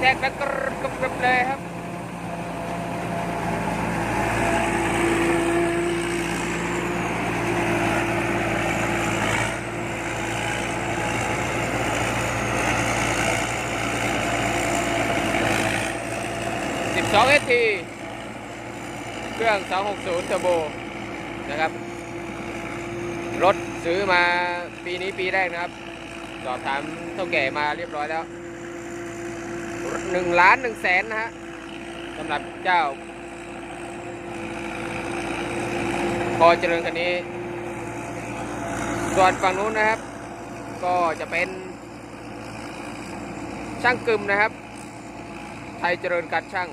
แทกดังกรึบกรึบกรึบเลยครับ12 ST เครื่อง 260เทอร์โบนะครับ รถซื้อมาปีนี้ปีแรกนะครับ สอบถามเท่าแก่มาเรียบร้อยแล้ว หนึ่งล้านหนึ่งแสนนะฮะสำหรับเจ้า พอเจริญคันนี้ ส่วนฝั่งนู้นนะครับ ก็จะเป็น ช่างกึมนะครับ ไทยเจริญการช่าง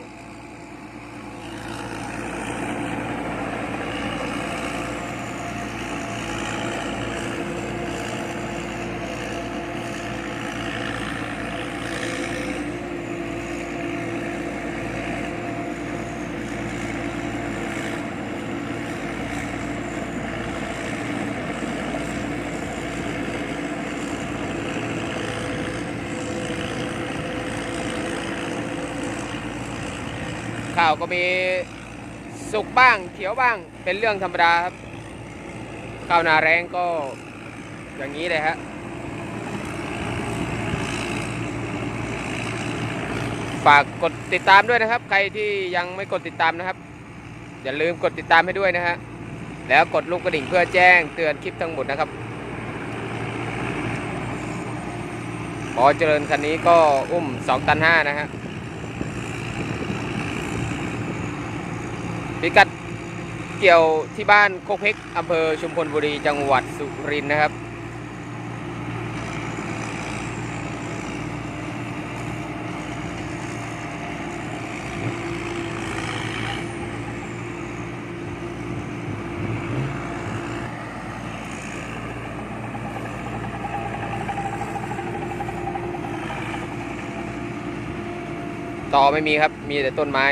ข้าวก็มีสุกบ้างเขียวบ้างเป็นเรื่องธรรมดาครับ ข้าวนาแรงก็อย่างนี้เลยฮะฝากกดติดตามด้วยนะครับ ใครที่ยังไม่กดติดตามนะครับ อย่าลืมกดติดตามให้ด้วยนะฮะแล้วกดลูกกระดิ่งเพื่อแจ้งเตือนคลิปทั้งหมดนะครับพอเจริญคันนี้ก็อุ้ม 2 ตัน5นะฮะ พิกัดเกี่ยวที่บ้านโคกเพกอำเภอชุมพลบุรีจังหวัดสุรินทร์นะครับ ต่อไม่มีครับ มีแต่ต้นไม้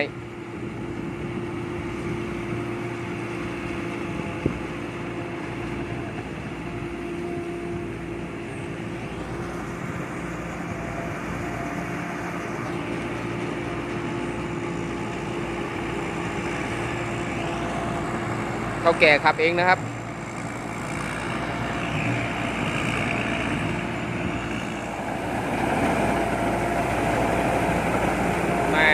แก่ขับเองนะครับแม่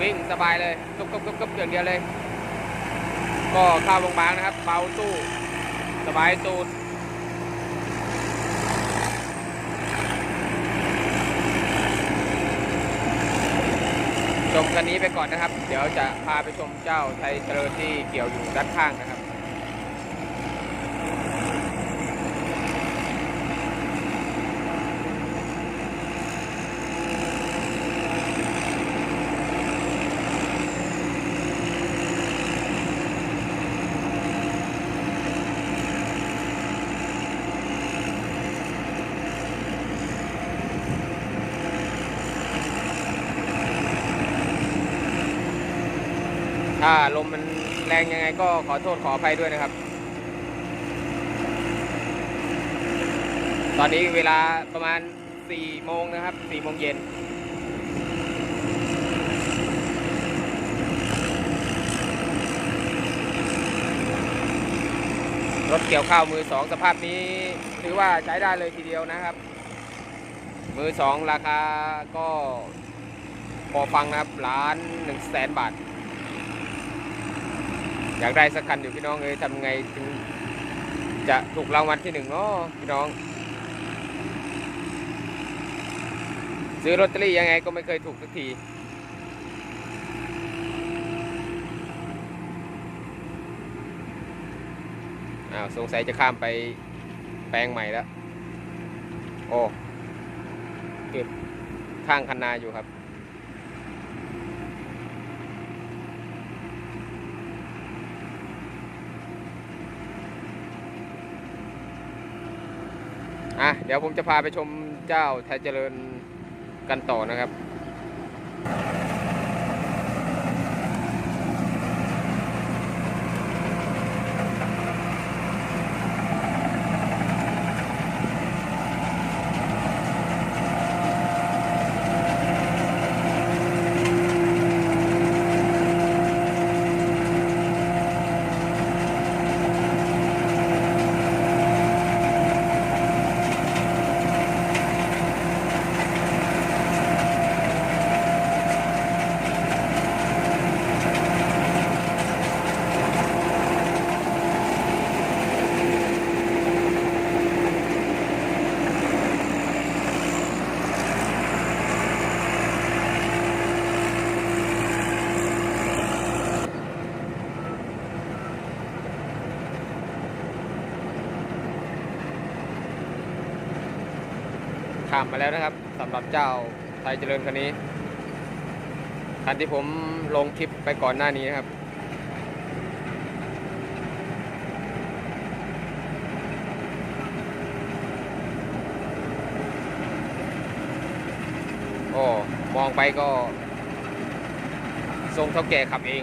วิ่งสบายเลยกบกบกบกบอย่างเดียวเลย ก็ข้าวบางๆนะครับ เบาตู้ สบายตูดชมกันนี้ไปก่อนนะครับ เดี๋ยวจะพาไปชมเจ้าไทยเจริญที่เกี่ยวอยู่ด้านข้างนะครับ ถ้าลมมันแรงยังไงก็ขอโทษขออภัยด้วยนะครับ ตอนนี้เวลาประมาณ4โมงนะครับ4โมงเย็นรถเกี่ยวข้าวมือสองสภาพนี้ถือว่าใช้ได้เลยทีเดียวนะครับ มือสองราคาก็พอฟังนะครับล้านหนึ่งแสนบาทากได้สักคันอยู่พี่น้องเอ้ยทำไงถึงจะถูกรางวัลที่หนึ่งเนาะพี่น้อง ซื้อลอตเตอรี่ยังไงก็ไม่เคยถูกสักทีอ้าวสงสัยจะข้ามไปแปลงใหม่แล้ว โอ้เก็บข้างคันนาอยู่ครับ อะเดี๋ยวผมจะพาไปชมเจ้าไทยเจริญกันต่อนะครับ ข้ามมาแล้วนะครับสำหรับเจ้าไทยเจริญคันนี้คันที่ผมลงคลิปไปก่อนหน้านี้นะครับโอ้มองไปก็ทรงเท่าแก่ขับเอง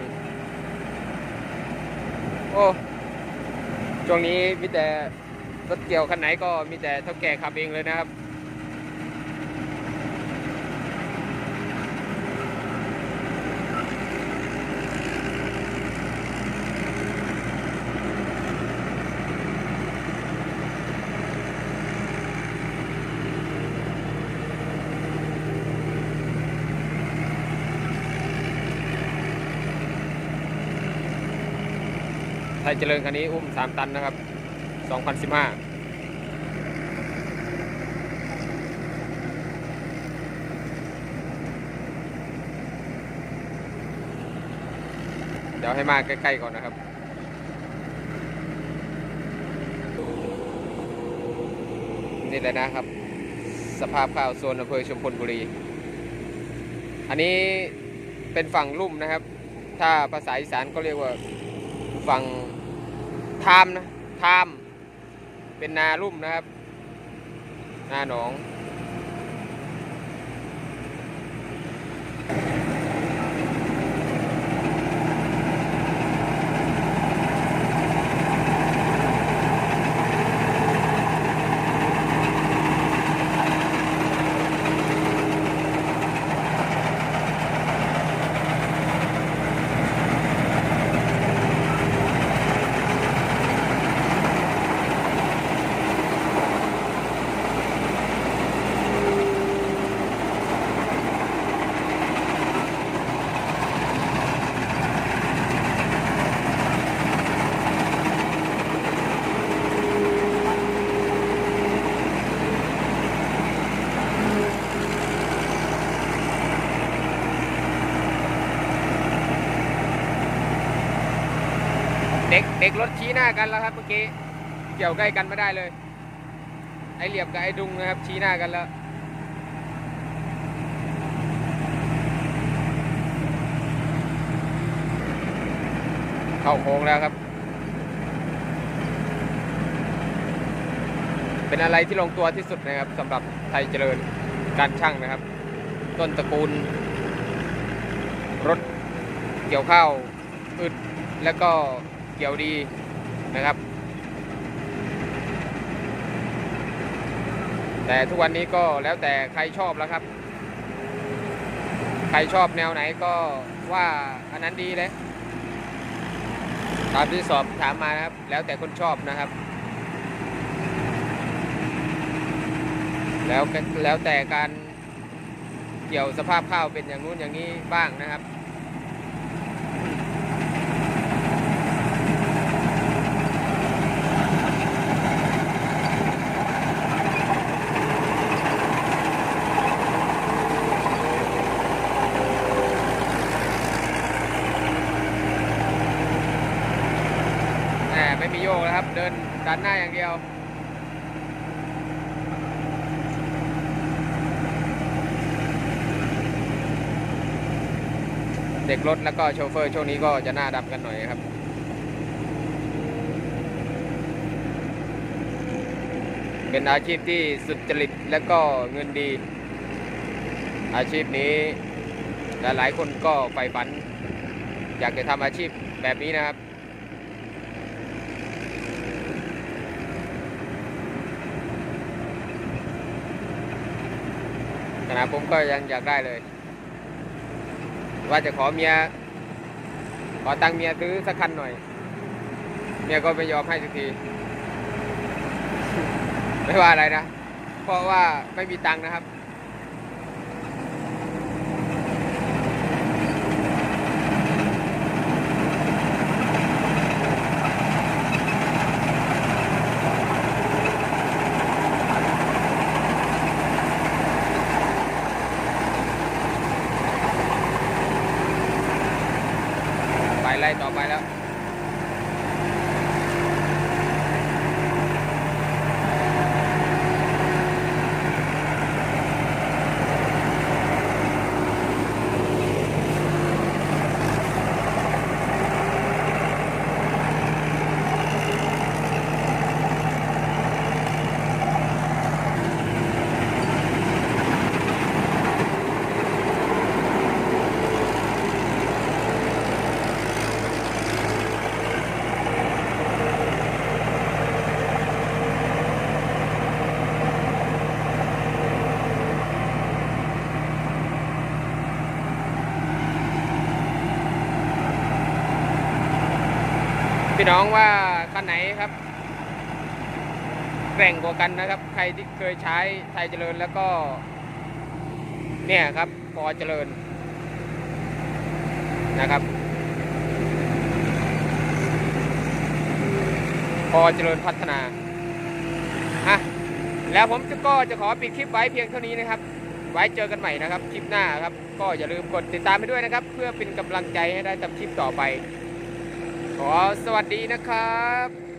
โอ้ช่วงนี้มีแต่รถเกี่ยวคันไหนก็มีแต่เท่าแก่ขับเองเลยนะครับ ไทยเจริญคันนี้อุ้ม 3 ตันนะครับ 2015เดี๋ยวให้มาใกล้ๆก่อนนะครับ นี่เลยนะครับ สภาพข้าวโซนอำเภอชมพลบุรี อันนี้เป็นฝั่งลุ่มนะครับ ถ้าภาษาอีสานก็เรียกว่าฝั่ง ทามนะทาม เป็นนาลุ่มนะครับ นาหนอง เด็กเด็กรถชี้หน้ากันแล้วครับเมื่อกี้เกี่ยวใกล้กันไม่ได้เลย ไอเหลียบกับไอดุงนะครับ ชี้หน้ากันแล้วเข้าโค้งแล้วครับ เป็นอะไรที่ลงตัวที่สุดนะครับสำหรับไทยเจริญการช่างนะครับ ต้นตระกูล รถเกี่ยวข้าวอึดแล้วก็ เกี่ยวดีนะครับ แต่ทุกวันนี้ก็แล้วแต่ใครชอบแล้วครับ ใครชอบแนวไหนก็ว่าอันนั้นดีเลยตามที่สอบถามมานะครับ แล้วแต่คนชอบนะครับ แล้วแล้วแต่การเกี่ยวสภาพข้าวเป็นอย่างนู้นอย่างนี้บ้างนะครับ แหมไม่มีโยก แล้วครับเดินดันหน้าอย่างเดียวเด็กรถแล้วก็โชเฟอร์ช่วงนี้ก็จะหน้าดำกันหน่อยครับ เป็นอาชีพที่สุดจริตและก็เงินดี อาชีพนี้หลายๆคนก็ใฝ่ฝัน อยากจะทำอาชีพแบบนี้นะครับ ขณะผมก็ยังอยากได้เลย ว่าจะขอเมีย ขอตังเมียซื้อสักคันหน่อย เมียก็ไม่ยอมให้สักที ไม่ว่าอะไรนะ เพราะว่าไม่มีตังนะครับ พี่น้องว่าคันไหนครับแกร่งกว่ากันนะครับ ใครที่เคยใช้ไทยเจริญแล้วก็ เนี่ยครับพอเจริญนะครับพอเจริญพัฒนาอะแล้วผมจะก็จะขอปิดคลิปไว้เพียงเท่านี้นะครับ ไว้เจอกันใหม่นะครับ คลิปหน้าครับ ก็อย่าลืมกดติดตามไปด้วยนะครับ เพื่อเป็นกำลังใจให้ได้ทำคลิปต่อไป ขอสวัสดีนะครับ